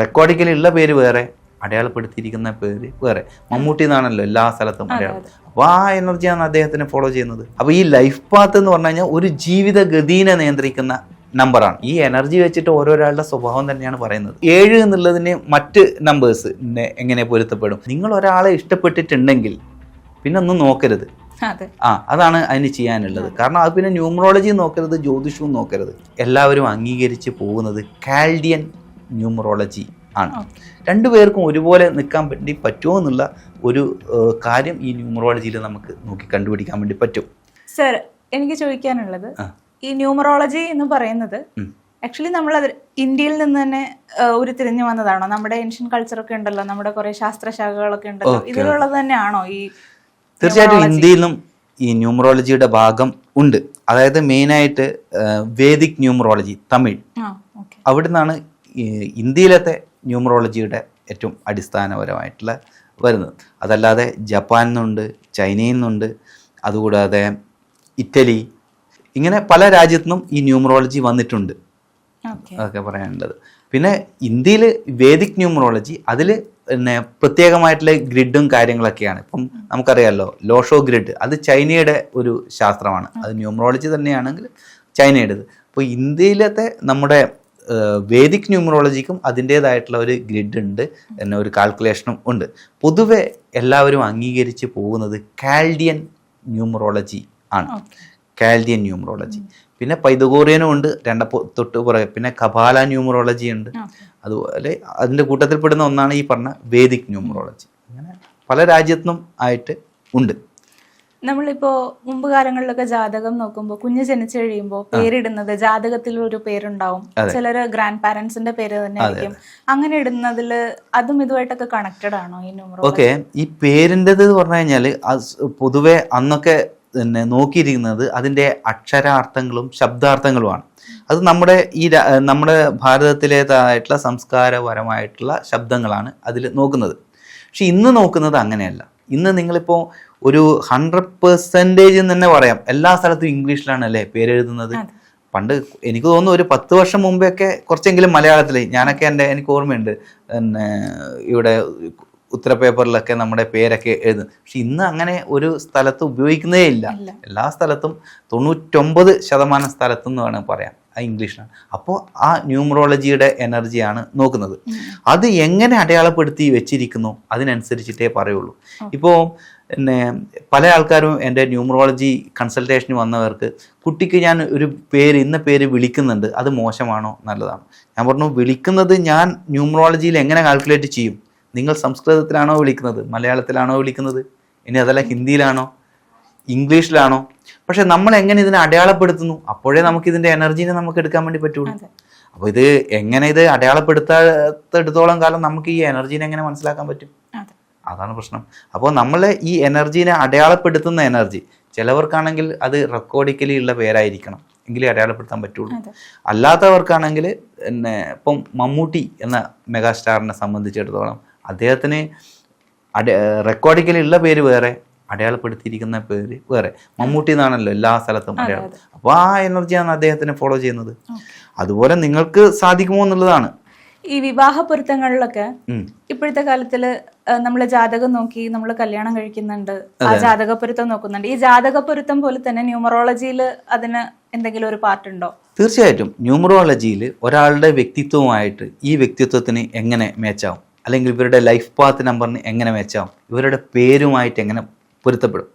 Recordically ഉള്ള പേര് വേറെ അടയാളപ്പെടുത്തിയിരിക്കുന്ന പേര് വേറെ. മമ്മൂട്ടി എന്നാണല്ലോ എല്ലാ സ്ഥലത്തും അടയാളം. അപ്പോൾ ആ എനർജിയാണ് അദ്ദേഹത്തിനെ ഫോളോ ചെയ്യുന്നത്. അപ്പോൾ ഈ ലൈഫ് പാത്ത് എന്ന് പറഞ്ഞു കഴിഞ്ഞാൽ ഒരു ജീവിത ഗതിനെ നിയന്ത്രിക്കുന്ന നമ്പറാണ് ഈ എനർജി വെച്ചിട്ട് ഓരോരാളുടെ സ്വഭാവം തന്നെയാണ് പറയുന്നത്. ഏഴ് എന്നുള്ളതിന് മറ്റ് നമ്പേഴ്സ് എങ്ങനെ പൊരുത്തപ്പെടും? നിങ്ങൾ ഒരാളെ ഇഷ്ടപ്പെട്ടിട്ടുണ്ടെങ്കിൽ പിന്നെ ഒന്നും നോക്കരുത്. ആ അതാണ് അതിന് ചെയ്യാനുള്ളത്. കാരണം അത് പിന്നെ ന്യൂമറോളജി നോക്കരുത് ജ്യോതിഷവും നോക്കരുത്. എല്ലാവരും അംഗീകരിച്ച് പോകുന്നത് കാൽഡിയൻ ന്യൂമറോളജി ആണ്. രണ്ടുപേർക്കും ഒരുപോലെ നിൽക്കാൻ വേണ്ടി പറ്റുമോ എന്നുള്ള ഒരു കാര്യം ഈ ന്യൂമറോളജിയിൽ നമുക്ക് നോക്കി കണ്ടുപിടിക്കാൻ വേണ്ടി പറ്റും. സർ എനിക്ക് ചോദിക്കാനുള്ളത് ഈ ന്യൂമറോളജി എന്ന് പറയുന്നത് ആക്ച്വലി നമ്മൾ അത് ഇന്ത്യയിൽ നിന്ന് തന്നെ ഒരു തിരിഞ്ഞു വന്നതാണോ? നമ്മുടെ ഏൻഷ്യൻ കൾച്ചറൊക്കെ ഉണ്ടല്ലോ നമ്മുടെ കുറെ ശാസ്ത്രശാഖകളൊക്കെ ഉണ്ടല്ലോ. ഇതിലുള്ളത് തന്നെയാണോ ഈ തീർച്ചയായിട്ടും? ഇന്ത്യയിലും ഈ ന്യൂമറോളജിയുടെ ഭാഗം ഉണ്ട്. അതായത് മെയിനായിട്ട് വേദിക് ന്യൂമറോളജി തമിഴ്. ആ ഓക്കെ. അവിടെ നിന്നാണ് ഇന്ത്യയിലത്തെ ന്യൂമറോളജിയുടെ ഏറ്റവും അടിസ്ഥാനപരമായിട്ടുള്ള വരുന്നത്. അതല്ലാതെ ജപ്പാനിൽ നിന്നുണ്ട് ചൈനയിൽ നിന്നുണ്ട് അതുകൂടാതെ ഇറ്റലി ഇങ്ങനെ പല രാജ്യത്തു നിന്നും ഈ ന്യൂമറോളജി വന്നിട്ടുണ്ട്. അതൊക്കെ പറയാനുള്ളത്. പിന്നെ ഇന്ത്യയിൽ വേദിക് ന്യൂമറോളജി അതിൽ പിന്നെ പ്രത്യേകമായിട്ടുള്ള ഗ്രിഡും കാര്യങ്ങളൊക്കെയാണ്. ഇപ്പം നമുക്കറിയാമല്ലോ ലോഷോ ഗ്രിഡ് അത് ചൈനയുടെ ഒരു ശാസ്ത്രമാണ്. അത് ന്യൂമറോളജി തന്നെയാണെങ്കിൽ ചൈനയുടേത്. അപ്പോൾ ഇന്ത്യയിലത്തെ നമ്മുടെ വേദിക് ന്യൂമറോളജിക്കും അതിന്റേതായിട്ടുള്ള ഒരു ഗ്രിഡ് ഉണ്ട് എന്ന ഒരു കാൽക്കുലേഷനും ഉണ്ട്. പൊതുവെ എല്ലാവരും അംഗീകരിച്ച് പോകുന്നത് കാൽഡിയൻ ന്യൂമറോളജി ആണ്. കാൽഡിയൻ ന്യൂമറോളജി പിന്നെ പൈതഗോറിയനും ഉണ്ട് രണ്ട തൊട്ട് പുറകെ. പിന്നെ കപാല ന്യൂമറോളജി ഉണ്ട്. അതുപോലെ അതിന്റെ കൂട്ടത്തിൽപ്പെടുന്ന ഒന്നാണ് ഈ പറഞ്ഞ വേദിക് ന്യൂമറോളജി അങ്ങനെ പല രാജ്യത്തിനും ആയിട്ട് ഉണ്ട്. നമ്മളിപ്പോ മുമ്പ് കാലങ്ങളിലൊക്കെ ജാതകം നോക്കുമ്പോൾ കുഞ്ഞ് ജനിച്ചു കഴിയുമ്പോൾ പേരിടുന്നത് ജാതകത്തിൽ ഒരു പേരുണ്ടാവും ചിലര് ഗ്രാൻഡ് പാരന്റ്സിന്റെ പേര് തന്നെ ആയിരിക്കും. അങ്ങനെ ഇടുന്നതിൽ അതും ഇതുമായിട്ടൊക്കെ കണക്റ്റഡ് ആണോ ഈ ന്യൂമറോ ഓക്കെ. ഈ പേരിന്റെത് പറഞ്ഞു കഴിഞ്ഞാൽ പൊതുവെ അന്നൊക്കെ പിന്നെ നോക്കിയിരിക്കുന്നത് അതിന്റെ അക്ഷരാർത്ഥങ്ങളും ശബ്ദാർത്ഥങ്ങളുമാണ്. അത് നമ്മുടെ ഈ നമ്മുടെ ഭാരതത്തിലേതായിട്ടുള്ള സംസ്കാരപരമായിട്ടുള്ള ശബ്ദങ്ങളാണ് അതിൽ നോക്കുന്നത്. പക്ഷെ ഇന്ന് നോക്കുന്നത് അങ്ങനെയല്ല. ഇന്ന് നിങ്ങളിപ്പോൾ ഒരു ഹൺഡ്രഡ് പെർസെന്റേജ് എന്ന് തന്നെ പറയാം. എല്ലാ സ്ഥലത്തും ഇംഗ്ലീഷിലാണ് അല്ലേ പേരെഴുതുന്നത് പണ്ട് എനിക്ക് തോന്നുന്നു ഒരു പത്ത് വർഷം മുമ്പെയൊക്കെ കുറച്ചെങ്കിലും മലയാളത്തിൽ ഞാനൊക്കെ എന്റെ എനിക്ക് ഓർമ്മയുണ്ട്. പിന്നെ ഇവിടെ ഉത്തര പേപ്പറിലൊക്കെ നമ്മുടെ പേരൊക്കെ എഴുതും. പക്ഷെ ഇന്ന് അങ്ങനെ ഒരു സ്ഥലത്ത് ഉപയോഗിക്കുന്നേ ഇല്ല. ഇല്ല. എല്ലാ സ്ഥലത്തും തൊണ്ണൂറ്റൊമ്പത് ശതമാനം സ്ഥലത്തും എന്ന് വേണമെങ്കിൽ പറയാം. ആ ഇംഗ്ലീഷിലാണ്. അപ്പോൾ ആ ന്യൂമറോളജിയുടെ എനർജിയാണ് നോക്കുന്നത്. അത് എങ്ങനെ അടയാളപ്പെടുത്തി വെച്ചിരിക്കുന്നു? അതിനനുസരിച്ചിട്ടേ പറയുള്ളൂ. ഇപ്പോൾ പിന്നെ പല ആൾക്കാരും എന്റെ ന്യൂമറോളജി കൺസൾട്ടേഷന് വന്നവർക്ക് കുട്ടിക്ക് ഞാൻ ഒരു പേര് ഇന്ന പേര് വിളിക്കുന്നുണ്ട് അത് മോശമാണോ നല്ലതാണ്? ഞാൻ പറഞ്ഞു വിളിക്കുന്നത് ഞാൻ ന്യൂമറോളജിയിൽ എങ്ങനെ കാൽക്കുലേറ്റ് ചെയ്യും? നിങ്ങൾ സംസ്കൃതത്തിലാണോ വിളിക്കുന്നത്? മലയാളത്തിലാണോ വിളിക്കുന്നത്? ഇനി അതല്ല ഹിന്ദിയിലാണോ? ഇംഗ്ലീഷിലാണോ? പക്ഷെ നമ്മൾ എങ്ങനെ ഇതിനെ അടയാളപ്പെടുത്തുന്നു? അപ്പോഴേ നമുക്ക് ഇതിന്റെ എനർജീനെ നമുക്ക് എടുക്കാൻ വേണ്ടി പറ്റുള്ളൂ. അപ്പോൾ ഇത് എങ്ങനെ ഇത് അടയാളപ്പെടുത്താത്തിടത്തോളം കാലം നമുക്ക് ഈ എനർജീനെ എങ്ങനെ മനസ്സിലാക്കാൻ പറ്റും? അതാണ് പ്രശ്നം. അപ്പോൾ നമ്മൾ ഈ എനർജീനെ അടയാളപ്പെടുത്തുന്ന എനർജി ചിലവർക്കാണെങ്കിൽ അത് റെക്കോർഡിക്കലി ഉള്ള പേരായിരിക്കണം. എങ്കിലേ അടയാളപ്പെടുത്താൻ പറ്റുള്ളൂ. അല്ലാത്തവർക്കാണെങ്കിൽ പിന്നെ ഇപ്പം മമ്മൂട്ടി എന്ന മെഗാസ്റ്റാറിനെ സംബന്ധിച്ചിടത്തോളം അദ്ദേഹത്തിന് അട റെക്കോർഡിക്കലി ഉള്ള പേര് വേറെ അടയാളപ്പെടുത്തിയിരിക്കുന്ന പേര് വേറെ. മമ്മൂട്ടി എന്നാണല്ലോ എല്ലാ സ്ഥലത്തും അടയാളം. അപ്പോൾ ആ എനർജിയാണ് അദ്ദേഹത്തിനെ ഫോളോ ചെയ്യുന്നത്. അതുപോലെ നിങ്ങൾക്ക് സാധിക്കുമോ എന്നുള്ളതാണ്. ഈ വിവാഹ പൊരുത്തങ്ങളിലൊക്കെ ഇപ്പോഴത്തെ കാലത്തിൽ നമ്മൾ ജാതകം നോക്കി നമ്മൾ കല്യാണം കഴിക്കുന്നുണ്ട് ആ ജാതക പൊരുത്തം നോക്കുന്നുണ്ട്. ഈ ജാതക പൊരുത്തം പോലെ തന്നെ ന്യൂമറോളജിയിൽ അതിന് എന്തെങ്കിലും ഒരു പാർട്ട് ഉണ്ടോ തീർച്ചയായിട്ടും. ന്യൂമറോളജിയിൽ ഒരാളുടെ വ്യക്തിത്വമായിട്ട് ഈ വ്യക്തിത്വത്തിന് എങ്ങനെ മേച്ചാവും? അല്ലെങ്കിൽ ഇവരുടെ ലൈഫ് പാത്ത് നമ്പറിന് എങ്ങനെ മേച്ചാവും? ഇവരുടെ പേരുമായിട്ട് എങ്ങനെ പൊരുത്തപ്പെടും?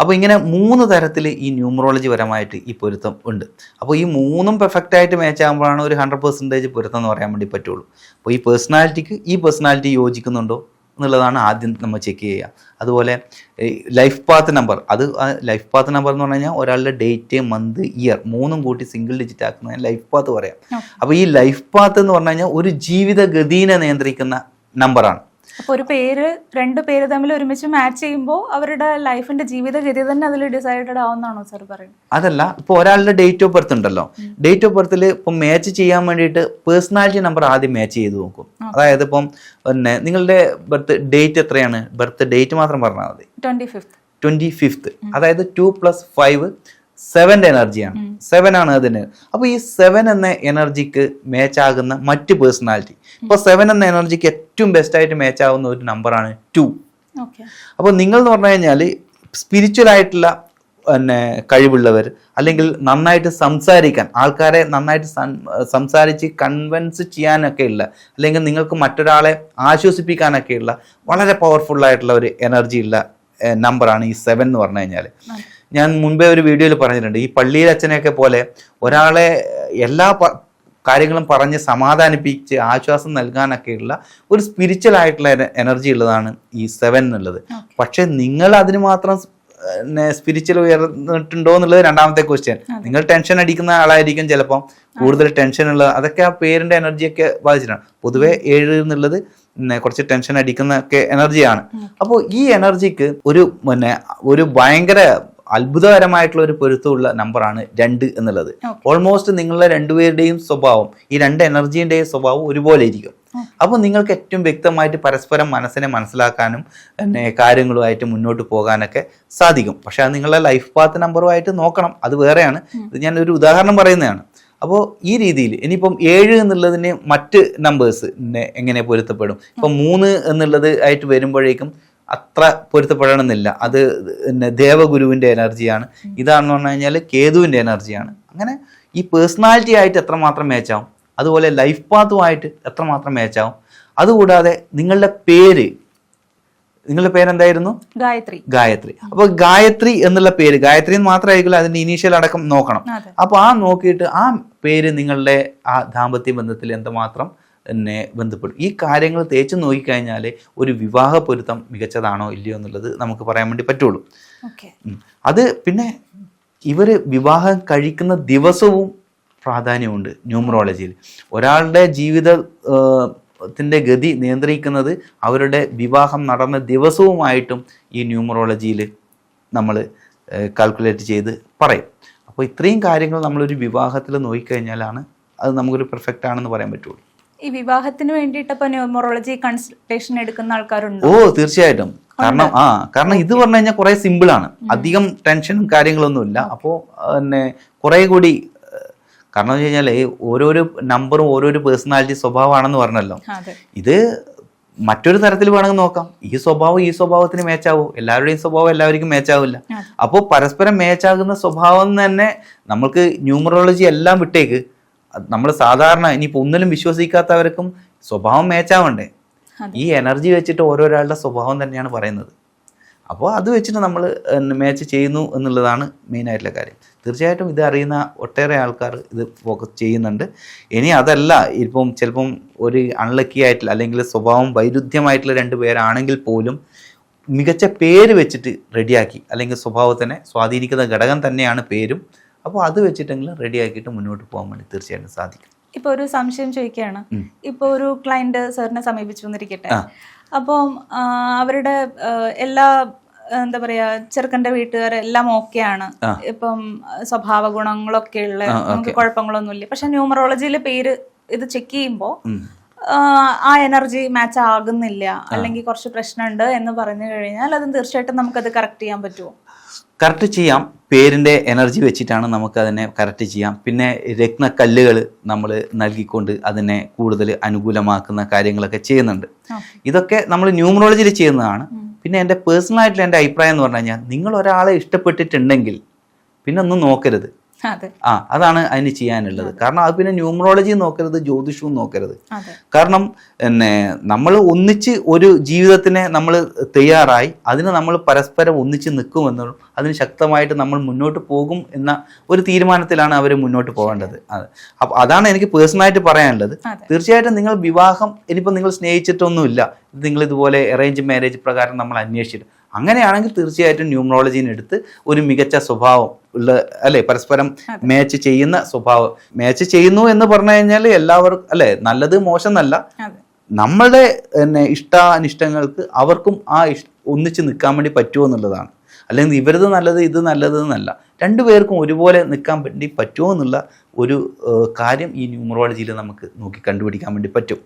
അപ്പോൾ ഇങ്ങനെ മൂന്ന് തരത്തിൽ ഈ ന്യൂമറോളജി പരമായിട്ട് ഈ പൊരുത്തം ഉണ്ട്. അപ്പോൾ ഈ മൂന്നും പെർഫെക്റ്റ് ആയിട്ട് മാച്ച് ആകുമ്പോഴാണ് ഒരു ഹൺഡ്രഡ് പെർസെന്റേജ് പൊരുത്തം എന്ന് പറയാൻ വേണ്ടി പറ്റുള്ളൂ. അപ്പോൾ ഈ പേഴ്സണാലിറ്റിക്ക് ഈ പേഴ്സണാലിറ്റി യോജിക്കുന്നുണ്ടോ എന്നുള്ളതാണ് ആദ്യം നമ്മൾ ചെക്ക് ചെയ്യുക. അതുപോലെ ലൈഫ് പാത്ത് നമ്പർ അത് ലൈഫ് പാത്ത് നമ്പർ എന്ന് പറഞ്ഞു കഴിഞ്ഞാൽ ഒരാളുടെ ഡേറ്റ് മന്ത് ഇയർ മൂന്നും കൂട്ടി സിംഗിൾ ഡിജിറ്റ് ആക്കുന്നതിന് ലൈഫ് പാത്ത് പറയാം. അപ്പോൾ ഈ ലൈഫ് പാത്ത് എന്ന് പറഞ്ഞു കഴിഞ്ഞാൽ ഒരു ജീവിതഗതിനെ നിയന്ത്രിക്കുന്ന നമ്പറാണ് അപ്പൊ ഒരു പേര് രണ്ട് പേര് തമ്മിൽ ഒരുമിച്ച് മാച്ച് ചെയ്യുമ്പോൾ അവരുടെ ലൈഫിന്റെ ജീവിതഗതി തന്നെ അതിൽ ഡിസൈഡഡ് ആവുന്നാണോ സാർ പറയുന്നത്? അതല്ല ഇപ്പോൾ ഒരാളുടെ ഡേറ്റ് ഓഫ് ബർത്ത് ഉണ്ടല്ലോ. ഡേറ്റ് ഓഫ് ബർത്തിൽ ഇപ്പം മാച്ച് ചെയ്യാൻ വേണ്ടിയിട്ട് പേഴ്സണാലിറ്റി നമ്പർ ആദ്യം മാച്ച് ചെയ്ത് നോക്കും. അതായത് ഇപ്പം പിന്നെ നിങ്ങളുടെ ബർത്ത് ഡേറ്റ് എത്രയാണ്? ബർത്ത് ഡേറ്റ് മാത്രം പറഞ്ഞാൽ മതി. ട്വന്റി ഫിഫ്ത്ത് ട്വന്റി ഫിഫ്ത്ത് അതായത് ടു പ്ലസ് ഫൈവ് സെവന്റെ എനർജിയാണ് സെവൻ ആണ് അതിന്. അപ്പൊ ഈ സെവൻ എന്ന എനർജിക്ക് മാച്ച് ആകുന്ന മറ്റ് പേഴ്സണാലിറ്റി ഇപ്പൊ സെവൻ എന്ന എനർജിക്ക് ഏറ്റവും ബെസ്റ്റ് ആയിട്ട് മാച്ച് ആവുന്ന ഒരു നമ്പറാണ് ടു അപ്പൊ അപ്പോൾ നിങ്ങൾ എന്ന് പറഞ്ഞു കഴിഞ്ഞാൽ സ്പിരിച്വൽ ആയിട്ടുള്ള പിന്നെ കഴിവുള്ളവർ അല്ലെങ്കിൽ നന്നായിട്ട് സംസാരിക്കാൻ ആൾക്കാരെ നന്നായിട്ട് സംസാരിച്ച് കൺവിൻസ് ചെയ്യാനൊക്കെ ഉള്ള അല്ലെങ്കിൽ നിങ്ങൾക്ക് മറ്റൊരാളെ ആശ്വസിപ്പിക്കാനൊക്കെ ഉള്ള വളരെ പവർഫുൾ ആയിട്ടുള്ള ഒരു എനർജി ഉള്ള നമ്പറാണ് ഈ സെവൻ എന്ന് പറഞ്ഞു കഴിഞ്ഞാൽ ഞാൻ മുൻപേ ഒരു വീഡിയോയിൽ പറഞ്ഞിട്ടുണ്ട്. ഈ പള്ളിയിൽ അച്ഛനെയൊക്കെ പോലെ ഒരാളെ എല്ലാ കാര്യങ്ങളും പറഞ്ഞ് സമാധാനിപ്പിച്ച് ആശ്വാസം നൽകാനൊക്കെയുള്ള ഒരു സ്പിരിച്വൽ ആയിട്ടുള്ള എനർജി ഉള്ളതാണ് ഈ സെവൻ എന്നുള്ളത്. പക്ഷെ നിങ്ങൾ അതിന് മാത്രം സ്പിരിച്വൽ ഉയർന്നിട്ടുണ്ടോ എന്നുള്ളത് രണ്ടാമത്തെ ക്വസ്റ്റ്യൻ നിങ്ങൾ ടെൻഷൻ അടിക്കുന്ന ആളായിരിക്കും ചിലപ്പം. കൂടുതൽ ടെൻഷൻ ഉള്ളത് അതൊക്കെ ആ പേരിന്റെ എനർജിയൊക്കെ ബാധിച്ചിട്ടാണ്. പൊതുവെ ഏഴ് എന്നുള്ളത് കുറച്ച് ടെൻഷൻ അടിക്കുന്ന ഒക്കെ എനർജിയാണ് അപ്പോൾ ഈ എനർജിക്ക് ഒരു പിന്നെ ഒരു ഭയങ്കര അത്ഭുതകരമായിട്ടുള്ള ഒരു പൊരുത്തമുള്ള നമ്പറാണ് രണ്ട് എന്നുള്ളത്. ഓൾമോസ്റ്റ് നിങ്ങളുടെ രണ്ടുപേരുടെയും സ്വഭാവം ഈ രണ്ട് എനർജീന്റെയും സ്വഭാവം ഒരുപോലെ ഇരിക്കും. അപ്പോൾ നിങ്ങൾക്ക് ഏറ്റവും വ്യക്തമായിട്ട് പരസ്പരം മനസ്സിനെ മനസ്സിലാക്കാനും പിന്നെ കാര്യങ്ങളുമായിട്ട് മുന്നോട്ട് പോകാനൊക്കെ സാധിക്കും. പക്ഷെ അത് നിങ്ങളുടെ ലൈഫ് പാത്ത് നമ്പറുമായിട്ട് നോക്കണം. അത് വേറെയാണ്. ഇത് ഞാൻ ഒരു ഉദാഹരണം പറയുന്നതാണ്. അപ്പോൾ ഈ രീതിയിൽ ഇനിയിപ്പം ഏഴ് എന്നുള്ളതിന് മറ്റ് നമ്പേഴ്സ് എങ്ങനെ പൊരുത്തപ്പെടും? ഇപ്പം മൂന്ന് എന്നുള്ളത് ആയിട്ട് വരുമ്പോഴേക്കും അത്ര പൊരുത്തപ്പെടണമെന്നില്ല. അത് പിന്നെ ദേവഗുരുവിന്റെ എനർജിയാണ്. ഇതാണെന്ന് പറഞ്ഞു കഴിഞ്ഞാൽ കേതുവിന്റെ എനർജിയാണ്. അങ്ങനെ ഈ പേഴ്സണാലിറ്റി ആയിട്ട് എത്രമാത്രം മാച്ചാവും അതുപോലെ ലൈഫ് പാത്തുമായിട്ട് എത്രമാത്രം മാച്ചാവും അതുകൂടാതെ നിങ്ങളുടെ പേര് നിങ്ങളുടെ പേരെന്തായിരുന്നു? ഗായത്രി. ഗായത്രി. അപ്പൊ ഗായത്രി എന്നുള്ള പേര് ഗായത്രി എന്ന് മാത്രമായിരിക്കില്ല അതിന്റെ ഇനീഷ്യൽ അടക്കം നോക്കണം. അപ്പൊ ആ നോക്കിയിട്ട് ആ പേര് നിങ്ങളുടെ ആ ദാമ്പത്യ ബന്ധത്തിൽ എന്തുമാത്രം എന്നെ ബന്ധപ്പെടും. ഈ കാര്യങ്ങൾ തേച്ച് നോക്കിക്കഴിഞ്ഞാൽ ഒരു വിവാഹ പൊരുത്തം മികച്ചതാണോ ഇല്ലയോ എന്നുള്ളത് നമുക്ക് പറയാൻ വേണ്ടി പറ്റുള്ളൂ. അത് പിന്നെ ഇവർ വിവാഹം കഴിക്കുന്ന ദിവസവും പ്രാധാന്യമുണ്ട് ന്യൂമറോളജിയിൽ. ഒരാളുടെ ജീവിത ത്തിന്റെ ഗതി നിയന്ത്രിക്കുന്നത് അവരുടെ വിവാഹം നടന്ന ദിവസവുമായിട്ടും ഈ ന്യൂമറോളജിയിൽ നമ്മൾ കാൽക്കുലേറ്റ് ചെയ്ത് പറയും. അപ്പോൾ ഇത്രയും കാര്യങ്ങൾ നമ്മളൊരു വിവാഹത്തിൽ നോക്കിക്കഴിഞ്ഞാലാണ് അത് നമുക്കൊരു പെർഫെക്റ്റ് ആണെന്ന് പറയാൻ പറ്റുള്ളൂ. ഈ വിവാഹത്തിന് വേണ്ടിയിട്ട് ഇപ്പൊ ന്യൂമറോളജി കൺസൾട്ടേഷൻ എടുക്കുന്ന ആൾക്കാരുണ്ട്? ഓ തീർച്ചയായിട്ടും. കാരണം ആ കാരണം ഇത് പറഞ്ഞു കഴിഞ്ഞാൽ കുറെ സിമ്പിൾ ആണ്. അധികം ടെൻഷനും കാര്യങ്ങളൊന്നും ഇല്ല അപ്പോൾ പിന്നെ കുറെ കൂടി കാരണം എന്ന് കഴിഞ്ഞാൽ ഓരോരോ നമ്പറും ഓരോരോ പേഴ്സണാലിറ്റി സ്വഭാവമാണെന്ന് പറഞ്ഞല്ലോ. ഇത് മറ്റൊരു തരത്തിൽ വേണമെങ്കിൽ നോക്കാം. ഈ സ്വഭാവം ഈ സ്വഭാവത്തിന് മേച്ചാവും എല്ലാവരുടെയും സ്വഭാവം എല്ലാവർക്കും മേച്ചാവില്ല. അപ്പോൾ പരസ്പരം മേച്ചാകുന്ന സ്വഭാവം തന്നെ നമ്മൾക്ക് ന്യൂമറോളജി എല്ലാം വിട്ടേക്ക്. നമ്മൾ സാധാരണ ഇനിയിപ്പോൾ ഒന്നിലും വിശ്വസിക്കാത്തവർക്കും സ്വഭാവം മേച്ചാവണ്ടേ? ഈ എനർജി വെച്ചിട്ട് ഓരോരാളുടെ സ്വഭാവം തന്നെയാണ് പറയുന്നത്. അപ്പോൾ അത് വെച്ചിട്ട് നമ്മൾ മാച്ച് ചെയ്യുന്നു എന്നുള്ളതാണ് മെയിനായിട്ടുള്ള കാര്യം. തീർച്ചയായിട്ടും ഇത് അറിയുന്ന ഒട്ടേറെ ആൾക്കാർ ഇത് ഫോക്കസ് ചെയ്യുന്നുണ്ട്. ഇനി അതല്ല ഇപ്പം ചിലപ്പം ഒരു അൺലക്കി ആയിട്ടുള്ള അല്ലെങ്കിൽ സ്വഭാവം വൈരുദ്ധ്യമായിട്ടുള്ള രണ്ട് പേരാണെങ്കിൽ പോലും മികച്ച പേര് വെച്ചിട്ട് റെഡിയാക്കി അല്ലെങ്കിൽ സ്വഭാവത്തിനെ സ്വാധീനിക്കുന്ന ഘടകം തന്നെയാണ് പേരും. അപ്പോൾ അത് വെച്ചിട്ടെങ്കിലും റെഡിയാക്കിയിട്ട് മുന്നോട്ട് പോകാൻ വേണ്ടി തീർച്ചയായിട്ടും സാധിക്കും. ഇപ്പോൾ ഒരു സംശയം ചോദിക്കുകയാണ്. ഇപ്പോൾ ഇപ്പൊ ഒരു ക്ലയന്റ് സാറിനെ സമീപിച്ചു വന്നിരിക്കട്ടെ അപ്പം അവരുടെ എല്ലാ എന്താ പറയാ ചെറുക്കന്റെ വീട്ടുകാരെല്ലാം ആണ്. ഇപ്പം സ്വഭാവ ഗുണങ്ങളൊക്കെ ഉള്ള നമുക്ക് കുഴപ്പങ്ങളൊന്നുമില്ല. പക്ഷെ ന്യൂമറോളജിയിലെ പേര് ഇത് ചെക്ക് ചെയ്യുമ്പോൾ ആ എനർജി മാച്ച് ആകുന്നില്ല. അല്ലെങ്കിൽ കുറച്ച് പ്രശ്നമുണ്ട് എന്ന് പറഞ്ഞു കഴിഞ്ഞാൽ അത് തീർച്ചയായിട്ടും നമുക്കത് കറക്റ്റ് ചെയ്യാൻ പറ്റുമോ? കറക്റ്റ് ചെയ്യാം. പേരിന്റെ എനർജി വെച്ചിട്ടാണ് നമുക്ക് അതിനെ കറക്റ്റ് ചെയ്യാം. പിന്നെ രത്നക്കല്ലുകൾ നമ്മൾ നൽകിക്കൊണ്ട് അതിനെ കൂടുതൽ അനുകൂലമാക്കുന്ന കാര്യങ്ങളൊക്കെ ചെയ്യുന്നുണ്ട്. ഇതൊക്കെ നമ്മൾ ന്യൂമറോളജിയിൽ ചെയ്യുന്നതാണ്. പിന്നെ എന്റെ പേഴ്സണലായിട്ടുള്ള എന്റെ അഭിപ്രായം എന്ന് പറഞ്ഞു കഴിഞ്ഞാൽ നിങ്ങൾ ഒരാളെ ഇഷ്ടപ്പെട്ടിട്ടുണ്ടെങ്കിൽ പിന്നെ ഒന്നും നോക്കരുത്. ആ അതാണ് അതിന് ചെയ്യാനുള്ളത്. കാരണം അത് പിന്നെ ന്യൂമറോളജി നോക്കരുത് ജ്യോതിഷവും നോക്കരുത്. കാരണം പിന്നെ നമ്മൾ ഒന്നിച്ച് ഒരു ജീവിതത്തിനെ നമ്മൾ തയ്യാറായി അതിന് നമ്മൾ പരസ്പരം ഒന്നിച്ച് നിൽക്കുമെന്നും അതിന് ശക്തമായിട്ട് നമ്മൾ മുന്നോട്ട് പോകും എന്ന ഒരു തീരുമാനത്തിലാണ് അവർ മുന്നോട്ട് പോകേണ്ടത്. അത് അപ്പം അതാണ് എനിക്ക് പേഴ്സണലായിട്ട് പറയാനുള്ളത്. തീർച്ചയായിട്ടും നിങ്ങൾ വിവാഹം ഇനിയിപ്പോൾ നിങ്ങൾ സ്നേഹിച്ചിട്ടൊന്നുമില്ല. നിങ്ങൾ ഇതുപോലെ അറേഞ്ച് മാരേജ് പ്രകാരം നമ്മൾ അന്വേഷിച്ചിട്ട്. അങ്ങനെയാണെങ്കിൽ തീർച്ചയായിട്ടും ന്യൂമറോളജിനെ എടുത്ത് ഒരു മികച്ച സ്വഭാവം ഉള്ള അല്ലെ പരസ്പരം മാച്ച് ചെയ്യുന്ന സ്വഭാവം. മാച്ച് ചെയ്യുന്നു എന്ന് പറഞ്ഞു കഴിഞ്ഞാൽ എല്ലാവർക്കും അല്ലെ നല്ലത് മോശം എന്നല്ല അതെ. നമ്മളുടെ ഇഷ്ടാനിഷ്ടങ്ങൾക്ക് അവർക്കും ആ ഇഷ്ട ഒന്നിച്ച് നിൽക്കാൻ വേണ്ടി പറ്റുമോ എന്നുള്ളതാണ്. അല്ലെങ്കിൽ ഇവരത് നല്ലത് ഇത് നല്ലത് എന്നല്ല. രണ്ടുപേർക്കും ഒരുപോലെ നിൽക്കാൻ വേണ്ടി പറ്റുമോ എന്നുള്ള ഒരു കാര്യം ഈ ന്യൂമറോളജിയിൽ നമുക്ക് നോക്കി കണ്ടുപിടിക്കാൻ വേണ്ടി പറ്റും.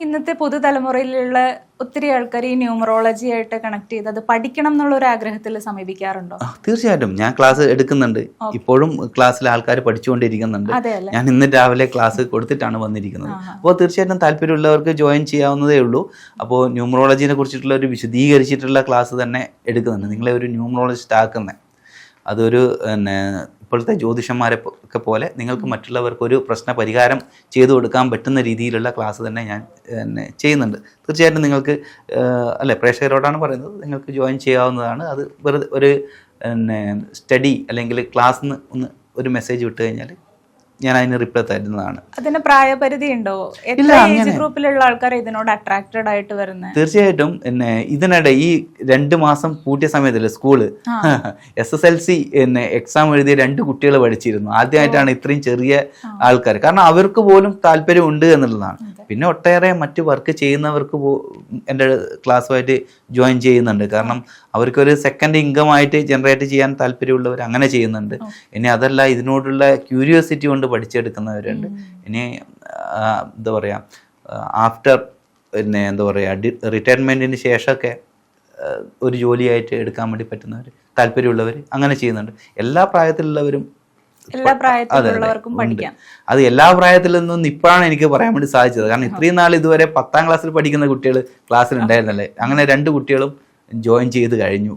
ഇന്നത്തെ പുതുതലമുറയിലുള്ള ഒത്തിരി ആൾക്കാർ ഈ ന്യൂമറോളജി ആയിട്ട് കണക്ട് ചെയ്ത് അത് പഠിക്കണം എന്നുള്ള ഒരു ആഗ്രഹത്തിൽ സമീപിക്കാറുണ്ടോ? തീർച്ചയായിട്ടും. ഞാൻ ക്ലാസ് എടുക്കുന്നുണ്ട്. ഇപ്പോഴും ക്ലാസ്സിൽ ആൾക്കാർ പഠിച്ചുകൊണ്ടിരിക്കുന്നുണ്ട്. ഞാൻ ഇന്ന് രാവിലെ ക്ലാസ് കൊടുത്തിട്ടാണ് വന്നിരിക്കുന്നത്. അപ്പോൾ തീർച്ചയായിട്ടും താല്പര്യമുള്ളവർക്ക് ജോയിൻ ചെയ്യാവുന്നതേ ഉള്ളൂ. അപ്പോൾ ന്യൂമറോളജിനെ കുറിച്ചിട്ടുള്ള ഒരു വിശദീകരിച്ചിട്ടുള്ള ക്ലാസ് തന്നെ എടുക്കുന്നുണ്ട്. നിങ്ങളെ ഒരു ന്യൂമറോളജിസ്റ്റ് ആക്കുന്നത് അതൊരു പിന്നെ ഇപ്പോഴത്തെ ജ്യോതിഷന്മാരെ ഒക്കെ പോലെ നിങ്ങൾക്ക് മറ്റുള്ളവർക്കൊരു പ്രശ്ന പരിഹാരം ചെയ്തു കൊടുക്കാൻ പറ്റുന്ന രീതിയിലുള്ള ക്ലാസ് തന്നെ ഞാൻ ചെയ്യുന്നുണ്ട്. തീർച്ചയായിട്ടും നിങ്ങൾക്ക് അല്ലെ പ്രേക്ഷകരോടാണ് പറയുന്നത് നിങ്ങൾക്ക് ജോയിൻ ചെയ്യാവുന്നതാണ്. അത് വെറുതെ ഒരു പിന്നെ സ്റ്റഡി അല്ലെങ്കിൽ ക്ലാസ് ഒന്ന് ഒരു മെസ്സേജ് വിട്ട് കഴിഞ്ഞാൽ ഞാൻ അതിന് റിപ്ലൈ തരുന്നതാണ്. അതിന് പ്രായപരിധി ഉണ്ടോ ഏജ് ഗ്രൂപ്പിലുള്ള ആൾക്കാർ ഇതിനോട് അട്രാക്റ്റഡ് ആയിട്ട് വരുന്നത് തീർച്ചയായിട്ടും പിന്നെ ഇതിനിടെ ഈ രണ്ട് മാസം പൂട്ടിയ സമയത്തിൽ school S S L C പിന്നെ എക്സാം എഴുതിയ രണ്ട് കുട്ടികൾ പഠിച്ചിരുന്നു. ആദ്യമായിട്ടാണ് ഇത്രയും ചെറിയ ആൾക്കാർ കാരണം അവർക്ക് പോലും താല്പര്യമുണ്ട് എന്നുള്ളതാണ്. പിന്നെ ഒട്ടേറെ മറ്റു വർക്ക് ചെയ്യുന്നവർക്ക് പോ- എന്റെ ക്ലാസ്സുമായിട്ട് ജോയിൻ ചെയ്യുന്നുണ്ട്. കാരണം അവർക്കൊരു സെക്കൻഡ് ഇൻകം ആയിട്ട് ജനറേറ്റ് ചെയ്യാൻ താല്പര്യമുള്ളവർ അങ്ങനെ ചെയ്യുന്നുണ്ട്. ഇനി അതല്ല ഇതിനോടുള്ള ക്യൂരിയോസിറ്റി കൊണ്ട് പഠിച്ചെടുക്കുന്നവരുണ്ട്. ഇനി എന്താ പറയുക ആഫ്റ്റർ പിന്നെ എന്താ പറയുക റിട്ടയർമെന്റിന് ശേഷമൊക്കെ ഒരു ജോലിയായിട്ട് എടുക്കാൻ വേണ്ടി പറ്റുന്നവർ താല്പര്യമുള്ളവർ അങ്ങനെ ചെയ്യുന്നുണ്ട്. എല്ലാ പ്രായത്തിലുള്ളവരും എല്ലാ പ്രായത്തിലുള്ളവർക്കും പഠിക്കാം. അത് എല്ലാ പ്രായത്തിൽ നിന്നും ഇപ്പോഴാണ് എനിക്ക് പറയാൻ വേണ്ടി സാധിച്ചത്. കാരണം ഇത്രയും നാൾ ഇതുവരെ പത്താം ക്ലാസ്സിൽ പഠിക്കുന്ന കുട്ടികൾ ക്ലാസ്സിൽ ഉണ്ടായിരുന്നല്ലേ. അങ്ങനെ രണ്ട് കുട്ടികളും ജോയിൻ ചെയ്ത് കഴിഞ്ഞു.